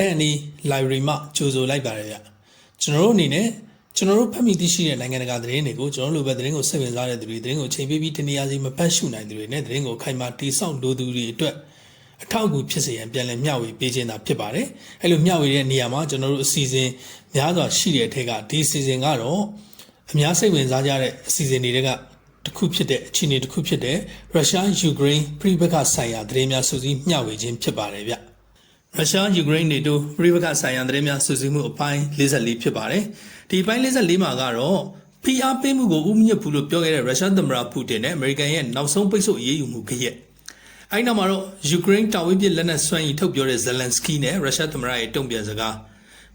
အဲ့ဒီ library မှာကြိုဆိုလိုက်ပါတယ်ဗျကျွန်တော်တို့အနေနဲ့ကျွန်တော်တို့ဖတ်မိသိရှိတဲ့နိုင်ငံတကာသတင်းတွေကိုကျွန်တော်တို့လိုပဲသတင်းကိုစိတ်ဝင်စားတဲ့သူတွေသတင်းကိုချိန်ပေးပြီးတနည်းအားဖြင့်မဖတ်ရှုနိုင်သူတွေနဲ့သတင်းကိုခိုင်မာတိဆောက်လိုသူတွေအတွက်အထောက်အကူဖြစ်စေရန်ပြန်လည်မျှဝေပေးခြင်းသာဖြစ်ပါတယ်အဲ့လိုမျှဝေတဲ့နေရာမှာကျွန်တော်တို့အစီအစဉ်များစွာရှိတဲ့အထက်ကဒီအစီအစဉ်ကတော့အများစိတ်ဝင်စားကြတဲ့အစီအစဉ်တွေကတစ်ခုဖြစ်တဲ့အခြေအနေတစ်ခုဖြစ်တဲ့ရုရှားယူကရိန်းပြည်ပခဆိုင်ရာသတင်းများစုစည်းမျှဝေခြင်းဖြစ်ပါတယ်ဗျ ရုရှားယူကရိန်းနေတိုပြည်ပခဆိုင်ရာသတင်းများစုစည်းမှုအပိုင်း44ဖြစ်ပါတယ်ဒီအပိုင်း44မှာကတော့ဖိအားပေးမှုကိုဥမြင့်ဘူးလို့ပြောခဲ့တဲ့ရုရှားသမ္မတပူတင်နဲ့အမေရိကန်ရဲ့နောက်ဆုံးပိတ်ဆို့အရေးယူမှုကြည့်အဲ့နောက်မှာတော့ယူကရိန်းတာဝေးပြစ်လက်နက်စွမ်းရည်ထုတ်ပြောတဲ့ဇလန်စကီနဲ့ရုရှားသမ္မတရဲ့တုံ့ပြန်စကား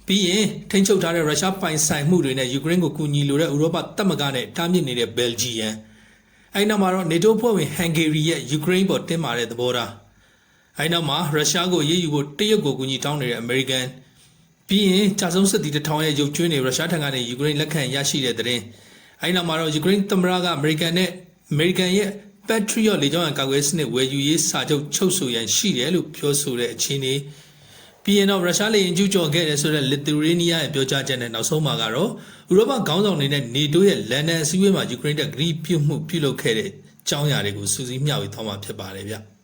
ပြီးရင်ထိန်းချုပ်ထားတဲ့ရုရှားပိုင်ဆိုင်မှုတွေနဲ့ယူကရိန်းကိုကူညီလိုတဲ့ဥရောပတပ်မကနဲ့တားမြစ်နေတဲ့ဘယ်လ်ဂျီယံအဲ့နောက်မှာတော့နေတိုးဖွဲ့ဝင်ဟန်ဂေရီရဲ့ယူကရိန်းပေါ်တင်းမာတဲ့သဘောထား အဲ့နောက်မှာရုရှားကိုရေးယူဖို့တရုတ်ကိုကူညီတောင်းနေတဲ့အမေရိကန်ပြီးရင်ကြာဆုံးစစ်သည်တထောင်ရဲ့ရုပ်ကျွေးနေရုရှားထံကနေယူကရိန်းလက်ခံရရှိတဲ့တဲ့အဲ့နောက်မှာတော့ယူကရိန်းသမ္မတကအမေရိကန်နဲ့အမေရိကန်ရဲ့ Patriot လေကြောင်းရန်ကာကွယ်စနစ်ဝယ်ယူရေးစာချုပ်ချုပ်ဆိုရန်ရှိတယ်လို့ပြောဆိုတဲ့အခြေအနေပြီးရင်တော့ရုရှားလေရင်ကျူးကျော်ခဲ့တယ်ဆိုတဲ့လစ်သူရေးနီးယားရဲ့ပြောကြားချက်နဲ့နောက်ဆုံးမှာကတော့ဥရောပခေါင်းဆောင်တွေနဲ့နေတိုးရဲ့လန်ဒန်အစည်းအဝေးမှာယူကရိန်းတက်ဂရီပြုတ်မှုပြုလုပ်ခဲ့တဲ့အကြောင်းအရာတွေကိုစူးစီးမျှဝေသွားမှာဖြစ်ပါတယ်ဗျ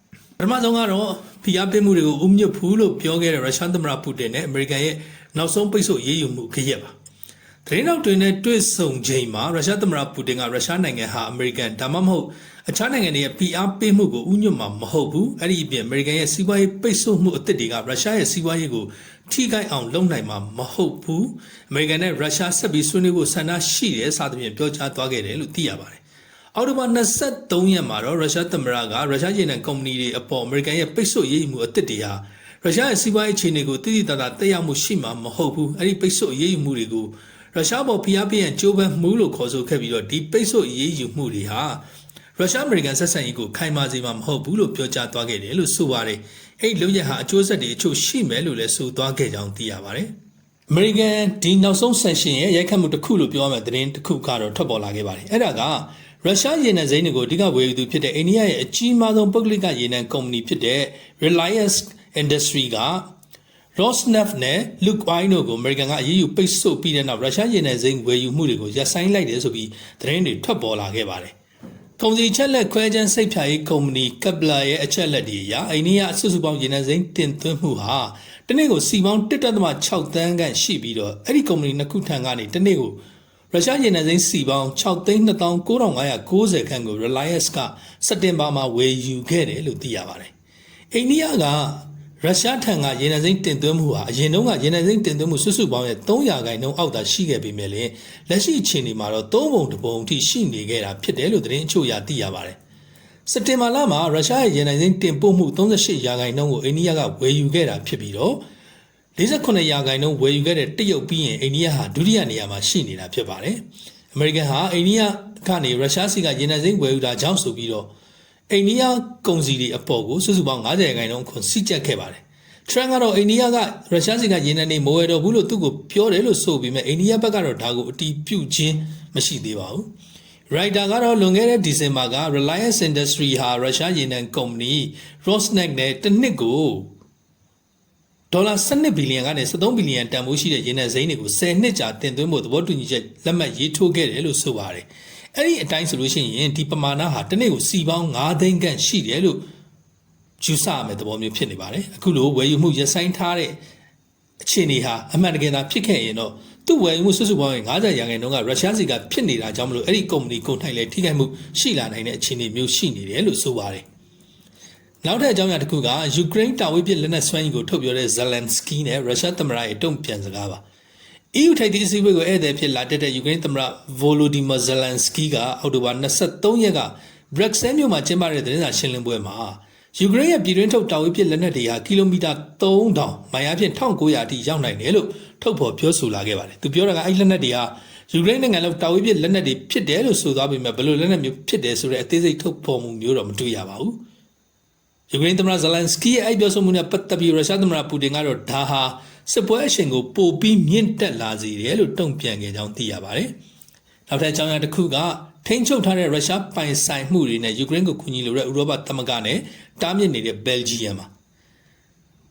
ပထမဆုံးကတော့ဖိအားပေးမှုတွေကိုဥမြင့်ဖူးလို့ပြောခဲ့တဲ့ရုရှားသမ္မတပူတင်နဲ့အမေရိကန်ရဲ့နောက်ဆုံးပိတ်ဆို့ရေးယူမှုခရက်ပါသတင်းတောက်တွေနဲ့တွေ့ဆုံချိန်မှာရုရှားသမ္မတပူတင်ကရုရှားနိုင်ငံဟာအမေရိကန်ဒါမှမဟုတ်အခြားနိုင်ငံတွေရဲ့ဖိအားပေးမှုကိုဥညွတ်မှာမဟုတ်ဘူးအဲ့ဒီအပြင်အမေရိကန်ရဲ့စီးပွားရေးပိတ်ဆို့မှုအသစ်တွေကရုရှားရဲ့စီးပွားရေးကိုထိခိုက်အောင်လုပ်နိုင်မှာမဟုတ်ဘူးအမေရိကန်နဲ့ရုရှားဆက်ပြီးဆွေးနွေးဖို့ဆန္ဒရှိတယ်စသဖြင့်ပြောကြားသွားခဲ့တယ်လို့သိရပါတယ် အောက်တိုဘာ23ရက်မှာတော့ရုရှားသမ္မတကရုရှားရေနံကုမ္ပဏီတွေအပေါ်အမေရိကန်ရဲ့ပိတ်ဆို့ရေးယူမှုအသစ်တွေဟာရုရှားရဲ့စီးပွားရေးအခြေအနေကိုတိတိတသားတက်ရောက်မှုရှိမှာမဟုတ်ဘူးအဲ့ဒီပိတ်ဆို့ရေးယူမှုတွေကိုရုရှားပေါ်ဖိအားပေးရန်ကြိုးပမ်းမှုလို့ခေါ်ဆိုခဲ့ပြီးတော့ဒီပိတ်ဆို့ရေးယူမှုတွေဟာရုရှားအမေရိကန်ဆက်ဆံရေးကိုခိုင်မာစေမှာမဟုတ်ဘူးလို့ပြောကြားသွားခဲ့တယ်လို့ဆိုပါတယ်အဲ့ဒီလုံရဟာအကျိုးဆက်တွေအချို့ရှိမယ်လို့လည်းဆိုသွားခဲ့ကြောင်းသိရပါတယ်အမေရိကန်ဒီနောက်ဆုံးဆန်ရှင်ရဲ့ရိုက်ခတ်မှုတစ်ခုလို့ပြောရမယ့်သတင်းတစ်ခုကတော့ထွက်ပေါ်လာခဲ့ပါတယ်အဲ့ဒါက ရုရှားရေနံစိမ်းတွေကိုအဓိကဝယ်ယူသူဖြစ်တဲ့အိန္ဒိယရဲ့အကြီးမားဆုံးပုဂ္ဂလိကရေနံကုမ္ပဏီဖြစ်တဲ့ Reliance Industry က Rosneft နဲ့ Lukoil တို့ကိုအမေရိကန်ကအရေးယူပိတ်ဆို့ပြီးတဲ့နောက်ရုရှားရေနံစိမ်းဝယ်ယူမှုတွေကိုရပ်ဆိုင်းလိုက်တယ်ဆိုပြီးသတင်းတွေထွက်ပေါ်လာခဲ့ပါတယ်။ကုန်စည်ချက်လက်ခွဲခြမ်းစိတ်ဖြာရေးကုမ္ပဏီ Kepler ရဲ့အချက်လက်တွေအရအိန္ဒိယအစုစုပေါင်းရေနံစိမ်းတင်သွင်းမှုဟာတနေ့ကိုစီပေါင်း1.6တန်းခန့်ရှိပြီးတော့အဲ့ဒီကုမ္ပဏီနှစ်ခုထံကနေတနေ့ကို ရုရှားရေနံစိမ်းစီပေါင်း6သိန်း2990ခန့်ကို Reliance ကစက်တင်ဘာမှာဝယ်ယူခဲ့တယ်လို့သိရပါတယ်။အိန္ဒိယကရုရှားထံကရေနံစိမ်းတင်သွင်းမှုဟာအရင်တုန်းကရေနံစိမ်းတင်သွင်းမှုစုစုပေါင်းရဲ့300ခိုင်နှုန်းအောက်သာရှိခဲ့ပေမဲ့လည်းလက်ရှိအခြေအနေမှာတော့သုံးပုံတစ်ပုံအထိရှိနေခဲ့တာဖြစ်တယ်လို့သတင်းအချို့ရသိရပါတယ်။စက်တင်ဘာလမှာရုရှားရဲ့ရေနံစိမ်းတင်ပို့မှု38ရာခိုင်နှုန်းကိုအိန္ဒိယကဝယ်ယူခဲ့တာဖြစ်ပြီးတော့ 48ရာခိုင်နှုန်းဝယ်ယူခဲ့တဲ့တရုတ်ပြီးရင်အိန္ဒိယဟာဒုတိယနေရာမှာရှိနေတာဖြစ်ပါတယ်။အမေရိကန်ဟာအိန္ဒိယကနေရုရှားစီကရေနံစိမ်းဝယ်ယူတာကြောင့်ဆိုပြီးတော့အိန္ဒိယကုန်စည်တွေအပေါ်ကိုစုစုပေါင်း90ရာခိုင်နှုန်းခွန်စီကျက်ခဲ့ပါတယ်။ Trump ကတော့အိန္ဒိယကရုရှားစီကရေနံတွေမဝယ်တော့ဘူးလို့သူ့ကိုပြောတယ်လို့ဆိုပြီးမြဲအိန္ဒိယဘက်ကတော့ဒါကိုအတီးပြုတ်ခြင်းမရှိသေးပါဘူး။ Writer ကတော့လွန်ခဲ့တဲ့ဒီဇင်ဘာက Reliance Industry ဟာရုရှားရေနံကုမ္ပဏီ Rosneft နဲ့တစ်နှစ်ကို ဒေါ်လာ12ဘီလီယံကနေ13ဘီလီယံတန်ဖိုးရှိတဲ့ရေနံစိမ်းတွေကို10နှစ်ကြာတင်သွင်းဖို့သဘောတူညီချက်လက်မှတ်ရေးထိုးခဲ့တယ်လို့ဆိုပါတယ်။အဲ့ဒီအတိုင်းဆိုလို့ရှိရင်ဒီပမာဏဟာတစ်နေ့ကိုစီပေါင်း9သိန်းခန့်ရှိတယ်လို့ယူဆရမယ့်သဘောမျိုးဖြစ်နေပါတယ်။အခုလိုဝယ်ယူမှုရဆိုင်ထားတဲ့အခြေအနေဟာအမှန်တကယ်သာဖြစ်ခဲ့ရင်တော့သူ့ဝယ်ယူမှုစုစုပေါင်းရဲ့90ရာခိုင်နှုန်းကရုရှားစီကဖြစ်နေတာကြောင့်မလို့အဲ့ဒီကုမ္ပဏီကုန်ထိုင်လဲထိခိုက်မှုရှိလာနိုင်တဲ့အခြေအနေမျိုးရှိနေတယ်လို့ဆိုပါတယ်။ နောက်ထပ်အကြောင်းအရာတစ်ခုကယူကရိန်းတာဝေးပြလက်နက်စွမ်းရည်ကိုထုတ်ပြောတဲ့ဇလန်စကီနဲ့ရုရှားသမ္မတရဲ့တုံ့ပြန်စကားပါ EU ထိုက်သည့်အစည်းအဝေးကိုဧည့်သည်ဖြစ်လာတက်တဲ့ယူကရိန်းသမ္မတဗိုလိုဒီမာဇလန်စကီကအောက်တိုဘာ23ရက်ကဘရက်ဆဲမြို့မှာကျင်းပတဲ့သတင်းစာရှင်းလင်းပွဲမှာယူကရိန်းရဲ့ပြည်တွင်းထုတ်တာဝေးပြလက်နက်တွေဟာကီလိုမီတာ3000မိုင်အဖြစ်1900အထိရောက်နိုင်တယ်လို့ထုတ်ဖော်ပြောဆိုလာခဲ့ပါတယ်သူပြောတာကအဲ့လက်နက်တွေဟာယူကရိန်းနိုင်ငံလုံးတာဝေးပြလက်နက်တွေဖြစ်တယ်လို့ဆိုသွားပေမဲ့ဘယ်လိုလက်နက်မျိုးဖြစ်တယ်ဆိုတဲ့အသေးစိတ်ထုတ်ဖော်မှုမျိုးတော့မတွေ့ရပါဘူး ယူကရိန်းသမ္မတဇလန်စကီရဲ့အဲ့ပြောဆိုမှုနဲ့ပတ်သက်ပြီးရုရှားသမ္မတပူတင်ကတော့ဒါဟာစစ်ပွဲအရှင်ကိုပိုပြီးမြင့်တက်လာစေတယ်လို့တုံ့ပြန်ခဲ့ကြောင်းသိရပါတယ်။နောက်ထပ်အကြောင်းအရာတစ်ခုကထိန်းချုပ်ထားတဲ့ရုရှားပိုင်ဆိုင်မှုတွေနဲ့ယူကရိန်းကိုကူညီလိုတဲ့ဥရောပသမဂ္ဂနဲ့တားမြစ်နေတဲ့ဘယ်လ်ဂျီယံမှာ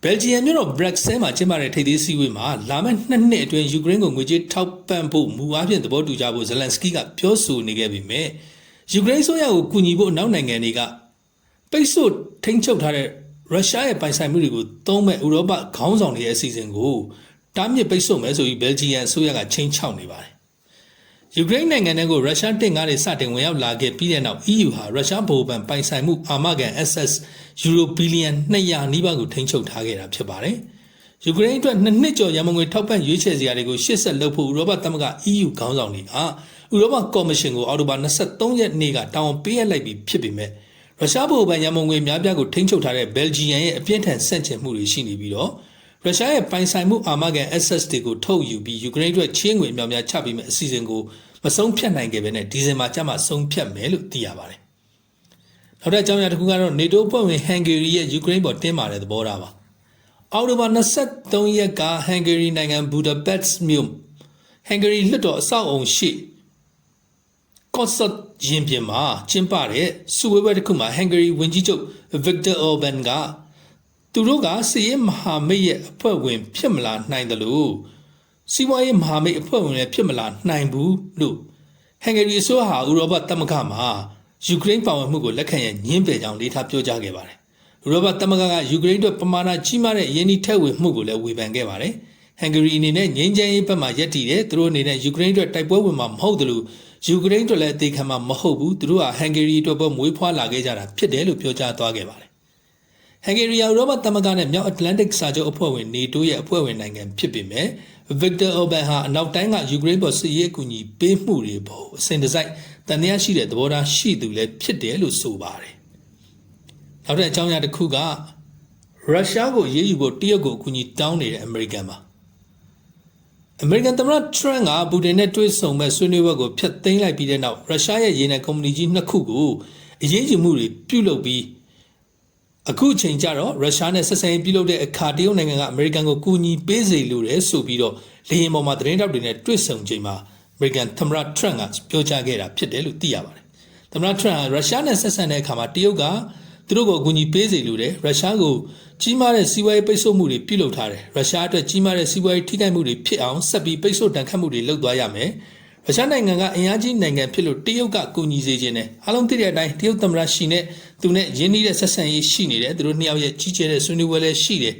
ဘဘယ်လ်ဂျီယံမြို့တော်ဘရက်ဆဲမှာကျင်းပတဲ့ထိပ်သီးစည်းဝေးမှာလာမယ့်နှစ်နှစ်အတွင်းယူကရိန်းကိုငွေကြေးထောက်ပံ့ဖို့မူအားဖြင့်သဘောတူကြဖို့ဇလန်စကီကပြောဆိုနေခဲ့ပေမဲ့ယူကရိန်းဆိုရကိုကူညီဖို့အနောက်နိုင်ငံတွေက ပိတ်ဆို့ထိန်းချုပ်ထားတဲ့ရုရှားရဲ့ပိုင်ဆိုင်မှုတွေကိုသုံးမဲ့ဥရောပခေါင်းဆောင်တွေရဲ့အစီအစဉ်ကိုတားမြစ်ပိတ်ဆို့မယ်ဆိုပြီးဘယ်လ်ဂျီယံအစိုးရကချိန်ချောက်နေပါတယ်။ယူကရိန်းနိုင်ငံထဲကိုရုရှားတင်ကားတွေစတင်ဝင်ရောက်လာခဲ့ပြီးတဲ့နောက် EU ဟာရုရှားဗဟိုဘဏ်ပိုင်ဆိုင်မှုအာမခံ SS ယူရိုဘီလီယံ200နီးပါးကိုထိန်းချုပ်ထားခဲ့တာဖြစ်ပါတယ်။ယူကရိန်းအတွက်နှစ်နှစ်ကျော်ရန်ပုံငွေထောက်ပံ့ရွေးချယ်စရာတွေကိုရှေ့ဆက်လုပ်ဖို့ဥရောပသမဂ္ဂ EU ခေါင်းဆောင်တွေကဥရောပကော်မရှင်ကိုအောက်တိုဘာ23ရက်နေ့ကတာဝန်ပေးအပ်လိုက်ပြီးဖြစ်ပေမဲ့ ရုရှားဗဟိုဘဏ်ရန်ပုံငွေများပြားကိုထိန်းချုပ်ထားတဲ့ဘယ်လ်ဂျီယံရဲ့အပြင်းထန်ဆန့်ကျင်မှုတွေရှိနေပြီးတော့ရုရှားရဲ့ပိုင်ဆိုင်မှုအာမခံ SS တွေကိုထုတ်ယူပြီးယူကရိန်းအတွက်ချင်းငွေအများများချပေးမယ့်အစီအစဉ်ကိုမဆုံးဖြတ်နိုင်ခဲ့ဘဲနဲ့ဒီဇင်ဘာကျမှဆုံးဖြတ်မယ်လို့သိရပါတယ်။နောက်ထပ်အကြောင်းအရာတစ်ခုကတော့ NATO ဖွဲ့ဝင်ဟန်ဂေရီရဲ့ယူကရိန်းပေါ်တင်းမာတဲ့သဘောထားပါ။အောက်တိုဘာ23ရက်ကဟန်ဂေရီနိုင်ငံဘူဒါပက်စ်မြို့ဟန်ဂေရီလွှတ်တော်အဆောက်အုံရှိကော့ဆတ် ရင်ပြင်မှာကျင်းပတဲ့စုဝေးပွဲတစ်ခုမှာဟန်ဂေရီဝန်ကြီးချုပ်ဗစ်တာအော်ဘန်ကသူတို့ကစီးရဲမဟာမိတ်ရဲ့အဖွဲ့ဝင် ဖြစ်မလာနိုင်တယ်လို့စီးပွားရေးမဟာမိတ်အဖွဲ့ဝင်လည်းဖြစ်မလာနိုင်ဘူးလို့ဟန်ဂေရီအစိုးရဟာဥရောပသမဂ္ဂမှာယူကရိန်းပါဝင်မှုကိုလက်ခံရညှင်းပယ်ကြောင်းလေးထားပြောကြားခဲ့ပါတယ်။ဥရောပသမဂ္ဂကယူကရိန်းအတွက်ပမာဏကြီးမားတဲ့ယင်းဒီထက်ဝင်မှုကိုလည်းဝေဖန်ခဲ့ပါတယ်။ဟန်ဂေရီအနေနဲ့ငြိမ်းချမ်းရေးဘက်မှာယက်တည်တယ်သူတို့အနေနဲ့ယူကရိန်းအတွက်တိုက်ပွဲဝင်မှာမဟုတ်တယ်လို့ ယူကရိန်းအတွက်လည်းအသေးခံမှာမဟုတ်ဘူးသူတို့ဟာဟန်ဂေရီအတွက်ပဲမွေးဖွားလာခဲ့ကြတာဖြစ်တယ်လို့ပြောကြားသွားခဲ့ပါတယ်ဟန်ဂေရီယာဥရောပသမဂ္ဂနဲ့မြောက်အတ္တလန်တစ်စာချုပ်အဖွဲ့ဝင်နေတိုးရဲ့အဖွဲ့ဝင်နိုင်ငံဖြစ်ပေမဲ့ဗစ်တာအိုဘန်ဟာအနောက်တိုင်းကယူကရိန်းပေါ်စစ်ရေးအကူအညီပေးမှုတွေပေါ်အစဉ်တစိုက်တန်တရားရှိတဲ့သဘောထားရှိသူလည်းဖြစ်တယ်လို့ဆိုပါတယ်နောက်တဲ့အကြောင်းအရာတစ်ခုကရုရှားကိုရေးယူဖို့တရုတ်ကိုအကူအညီတောင်းနေတဲ့အမေရိကန်ပါ အမေရိကန်သမ္မတထရန့်ကပူတင်နဲ့တွေ့ဆုံမဲ့ဆွေးနွေးပွဲကိုဖျက်သိမ်းလိုက်ပြီးတဲ့နောက်ရုရှားရဲ့ရေနံကုမ္ပဏီကြီးနှစ်ခုကိုအရေးယူမှုတွေပြုလုပ်ပြီးအခုအချိန်ကျတော့ရုရှားနဲ့ဆက်ဆံရေးပြုလုပ်တဲ့အခါတရုတ်နိုင်ငံကအမေရိကန်ကိုကူညီပေးစေလိုတယ်ဆိုပြီးတော့လေယာဉ်ပေါ်မှာသတင်းတောက်တွေနဲ့တွေ့ဆုံချိန်မှာအမေရိကန်သမ္မတထရန့်ကပြောကြားခဲ့တာဖြစ်တယ်လို့သိရပါတယ်။သမ္မတထရန့်ကရုရှားနဲ့ဆက်ဆံတဲ့အခါမှာတရုတ်က သူတို့ကိုအကူအညီပေးစေလိုတယ်ရုရှားကိုကြီးမားတဲ့စီးပွားရေးပိတ်ဆို့မှုတွေပြုလုပ်ထားတယ်ရုရှားအတွက်ကြီးမားတဲ့စီးပွားရေးထိခိုက်မှုတွေဖြစ်အောင်ဆက်ပြီးပိတ်ဆို့တန်ခတ်မှုတွေလုပ်သွားရမယ်ရုရှားနိုင်ငံကအင်အားကြီးနိုင်ငံဖြစ်လို့တရုတ်ကကူညီစေခြင်းနဲ့အားလုံးသိတဲ့အတိုင်းတရုတ်သမ္မတရှီနဲ့သူနဲ့ရင်းနှီးတဲ့ဆက်ဆံရေးရှိနေတယ်သူတို့နှစ်ယောက်ရဲ့ကြီးကျယ်တဲ့ဆွေးနွေးပွဲလည်းရှိတယ်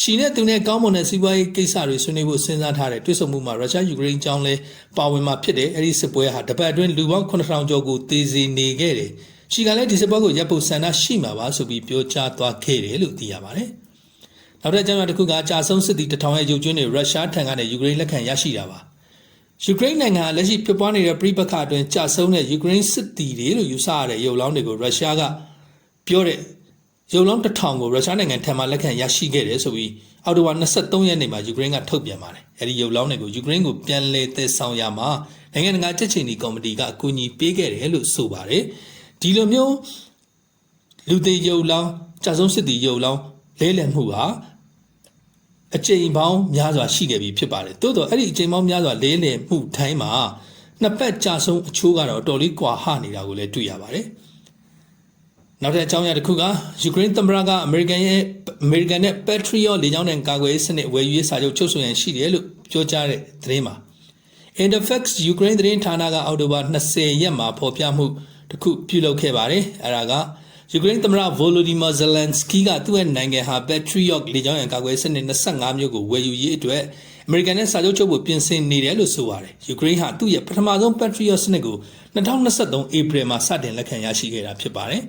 ရှီနဲ့သူနဲ့ကောင်းမွန်တဲ့စီးပွားရေးကိစ္စတွေဆွေးနွေးဖို့စဉ်းစားထားတယ်တွစ်ဆုံမှုမှာရုရှားယူကရိန်းအကြောင်းလဲပါဝင်မှာဖြစ်တယ်အဲ့ဒီစစ်ပွဲဟာတပတ်အတွင်းလူပေါင်း9000ကျော်ကိုတေစီနေခဲ့တယ် ရှီကလည်းဒီစစ်ပွဲကိုရပ်ဖို့ဆန္ဒရှိမှာပါဆိုပြီးပြောကြားသွားခဲ့တယ်လို့သိရပါတယ်။နောက်တဲ့ကြောင်းတစ်ခုကကြာဆုံးစစ်သည်တထောင်ရဲ့ရုပ်ကျွန်းတွေရုရှားထံကနေယူကရိန်းလက်ခံရရှိတာပါ။ယူကရိန်းနိုင်ငံလက်ရှိဖြစ်ပွားနေတဲ့ပြည်ပခါအတွင်းကြာဆုံးတဲ့ယူကရိန်းစစ်သည်တွေလို့ယူဆရတဲ့ရုပ်လောင်းတွေကိုရုရှားကပြောတဲ့ရုပ်လောင်းတစ်ထောင်ကိုရုရှားနိုင်ငံထံမှလက်ခံရရှိခဲ့တယ်ဆိုပြီးအောက်တိုဘာ23ရက်နေ့မှာယူကရိန်းကထုတ်ပြန်ပါတယ်။အဲဒီရုပ်လောင်းတွေကိုယူကရိန်းကိုပြန်လည်သယ်ဆောင်ရမှာနိုင်ငံတကာချက်ချင်းဒီကော်မတီကအကူအညီပေးခဲ့တယ်လို့ဆိုပါတယ်။ ဒီလိုမျိုးလူသေးယုံလောင်းကြာဆုံးစစ်တီယုံလောင်းလဲလှယ်မှုဟာအချိန်ပေါင်းများစွာရှိခဲ့ပြီဖြစ်ပါတယ်တိုးတော့အဲ့ဒီအချိန်ပေါင်းများစွာလဲလှယ်မှုတိုင်းမှာနှစ်ပတ်ကြာဆုံးအချိုးကတော့တော်လေးကွာဟနေတာကိုလည်းတွေ့ရပါတယ်နောက်ထပ်အကြောင်းအရာတစ်ခုကယူကရိန်းသမ္မတကအမေရိကန်ရဲ့အမေရိကန်နဲ့ Patriot လေကြောင်းနဲ့ကာကွယ်ရေးစနစ်ဝယ်ယူရေးစာချုပ်ချုပ်ဆိုရန်ရှိတယ်လို့ပြောကြားတဲ့သတင်းမှာ Interfax ယူကရိန်းသတင်းဌာနကအောက်တိုဘာ20ရက်မှာဖော်ပြမှု တစ်ခုပြုလုပ်ခဲ့ပါတယ်အဲဒါကယူကရိန်းသမ္မတဗိုလိုဒီမာဇလန်စကီကသူ့ရဲ့နိုင်ငံဟာ Patriot လေကြောင်းရန်ကာကွယ်စနစ်25မျိုးကိုဝယ်ယူရေးအတွက်အမေရိကန်နဲ့စာချုပ်ချုပ်ဖို့ပြင်ဆင်နေတယ်လို့ဆိုပါတယ်ယူကရိန်းဟာသူ့ရဲ့ပထမဆုံး Patriot စနစ်ကို2023 April မှာစတင်လက်ခံရရှိခဲ့တာဖြစ်ပါတယ်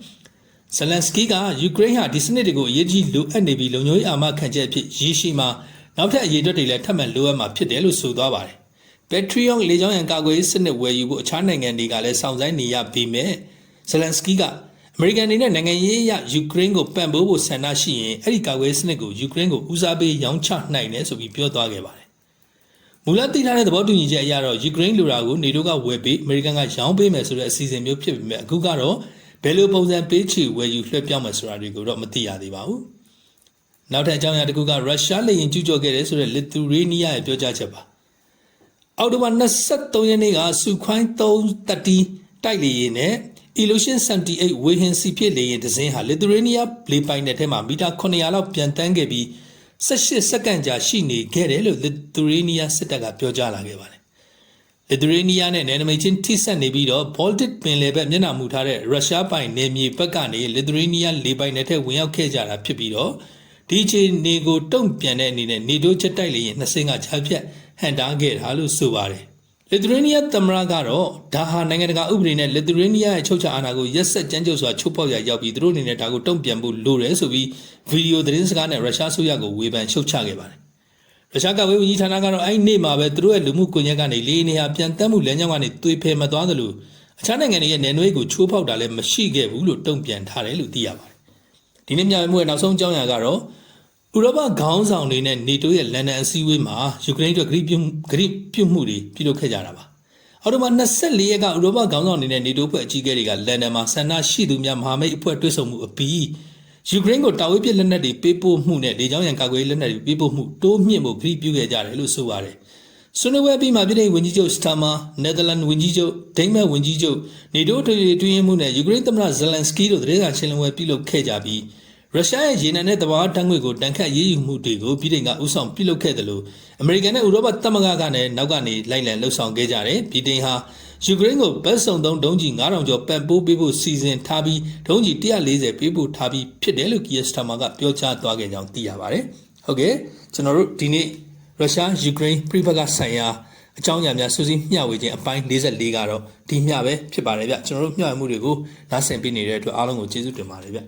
ဇလန်စကီကယူကရိန်းဟာဒီစနစ်တွေကိုအရေးကြီးလိုအပ်နေပြီးလုံခြုံရေးအာမခံချက်အဖြစ်ရည်ရှိမှာနောက်ထပ်အရေးအတွက်တွေလည်းထပ်မံလိုအပ်မှာဖြစ်တယ်လို့ဆိုသွားပါတယ် Patreon လေကြောင်းရန်ကာကွယ်ရေးစနစ်ဝယ်ယူဖို့အခြားနိုင်ငံတွေကလည်းစောင့်ဆိုင်းနေရပေမဲ့ဇလန်စကီကအမေရိကန်အနေနဲ့နိုင်ငံရေးအရယူကရိန်းကိုပံ့ပိုးဖို့ဆန္ဒရှိရင်အဲ့ဒီကာကွယ်စနစ်ကိုယူကရိန်းကိုဦးစားပေးရောင်းချနိုင်တယ်ဆိုပြီးပြောသွားခဲ့ပါတယ်။မူလသိထားတဲ့သဘောတူညီချက်အရတော့ယူကရိန်းလူရာကိုနေတိုးကဝယ်ပြီးအမေရိကန်ကရောင်းပေးမယ်ဆိုတဲ့အစီအစဉ်မျိုးဖြစ်ပေမဲ့အခုကတော့ဘယ်လိုပုံစံပေးချေဝယ်ယူလွှဲပြောင်းမယ်ဆိုတာတွေကိုတော့မသိရသေးပါဘူး။နောက်ထပ်အကြောင်းအရာတစ်ခုကရုရှားလေယာဉ်ကျူးကျော်ခဲ့တယ်ဆိုတဲ့လစ်သူရေးနီးယားရဲ့ပြောကြားချက်ပါ။ အောက်တိုဘာ23ရက်နေ့ကစုခိုင်း330တိုက်လေယာဉ်နဲ့ Illusion 78ဝေဟင်စီဖြစ်လေရင်ဒဇင်းဟာလစ်သူရေးနီးယားလေပိုင်နယ်ထဲမှာမီတာ900လောက်ပြန်တန်းခဲ့ပြီး18စက္ကန့်ကြာရှိနေခဲ့တယ်လို့လစ်သူရေးနီးယားစစ်တပ်ကပြောကြားလာခဲ့ပါတယ်လစ်သူရေးနီးယားနဲ့နယ်နိမိတ်ချင်းထိစပ်နေပြီးတော့ Baltic ပင်လယ်ဘက်မျက်နှာမူထားတဲ့ရုရှားပိုင်နယ်မြေဘက်ကနေလစ်သူရေးနီးယားလေပိုင်နယ်ထဲဝင်ရောက်ခဲ့ကြတာဖြစ်ပြီးတော့ဒီအချိန်နေကိုတုံ့ပြန်တဲ့အနေနဲ့နေတိုးချက်တိုက်လေရင်နှစ်စင်းကခြားဖြတ် ဟန်တားခဲ့တာလို့ဆိုပါတယ်လစ်သူရေးနီးယားသမ္မတကတော့ဒါဟာနိုင်ငံတကာဥပဒေနဲ့လစ်သူရေးနီးယားရဲ့ချုပ်ချာအာဏာကိုရက်ဆက်ကြမ်းကြုတ်စွာချုပ်ပေါက်ရရောက်ပြီးသူတို့အနေနဲ့ဒါကိုတုံ့ပြန်ဖို့လိုတယ်ဆိုပြီးဗီဒီယိုသတင်းစကားနဲ့ရုရှားဆိုရကိုဝေဖန်ရှုတ်ချခဲ့ပါတယ်။ရုရှားကဝေဝန်ကြီးဌာနကတော့အဲ့ဒီနေ့မှာပဲသူတို့ရဲ့လူမှုကွန်ရက်ကနေလေနေဟာပြန်တက်မှုလမ်းကြောင်းကနေသွေဖယ်မသွားသလိုအခြားနိုင်ငံတွေရဲ့နယ်နွေးကိုချိုးဖောက်တာလည်းမရှိခဲ့ဘူးလို့တုံ့ပြန်ထားတယ်လို့သိရပါတယ်။ဒီနေ့ညမှုရဲ့နောက်ဆုံးအကြောင်းအရာကတော့ ဥရောပခေါင်းဆောင်တွေနဲ့နေတိုးရဲ့လန်ဒန်အစည်းအဝေးမှာယူကရိန်းအတွက်ဂရိပြုဂရိပြုမှုတွေပြုလုပ်ခဲ့ကြတာပါ။အော်တိုဘာ24ရက်ကဥရောပခေါင်းဆောင်တွေနဲ့နေတိုးဖွဲ့အကြီးအကဲတွေကလန်ဒန်မှာဆန္ဒရှိသူများမဟာမိတ်အဖွဲ့တွေ့ဆုံမှုအပြီးယူကရိန်းကိုတာဝေးပစ်လက်နက်တွေပေးပို့မှုနဲ့လေကြောင်းရန်ကာကွယ်ရေးလက်နက်တွေပေးပို့မှုတိုးမြင့်ဖို့ဂရိပြုခဲ့ကြတယ်လို့ဆိုပါတယ်။ဆွေးနွေးပွဲပြီးမှပြည်ထောင်ဝန်ကြီးချုပ်စတာမာနယ်သာလန်ဝန်ကြီးချုပ်ဒိန်းမတ်ဝန်ကြီးချုပ်နေတိုးထွေထွေတွင်းမှုနဲ့ယူကရိန်းသမ္မတဇလန်စကီတို့သတင်းစာရှင်းလင်းပွဲပြုလုပ်ခဲ့ကြပြီး ရုရှားရဲ့ရေနံနဲ့တဘာတန်းငွေကိုတန်ခတ်ရေးယူမှုတွေကိုပြည်ထောင်ကဥဆောင်ပြုလုပ်ခဲ့တယ်လို့အမေရိကန်နဲ့ဥရောပသမဂ္ဂကလည်းနောက်ကနေလိုက်လံလှုပ်ဆောင်ခဲ့ကြတယ်ပြည်ထောင်ဟာယူကရိန်းကိုဗတ်စုံသုံးဒုံးကြီး9000ကျော်ပံ့ပိုးပေးဖို့စီစဉ်ထားပြီးဒုံးကြီး140ပေးပို့ထားပြီးဖြစ်တယ်လို့ကီယက်စတာမာကပြောကြားသွားခဲ့ကြောင်းသိရပါတယ်ဟုတ်ကဲ့ကျွန်တော်တို့ဒီနေ့ရုရှားယူကရိန်းပြည်ပကဆိုင်ရာအကြောင်းအရာများစူးစီးမျှဝေခြင်းအပိုင်း44ကတော့ဒီမျှပဲဖြစ်ပါတယ်ဗျကျွန်တော်တို့မျှဝေမှုတွေကိုနားဆင်ပေးနေတဲ့အတွက်အားလုံးကိုကျေးဇူးတင်ပါတယ်ဗျ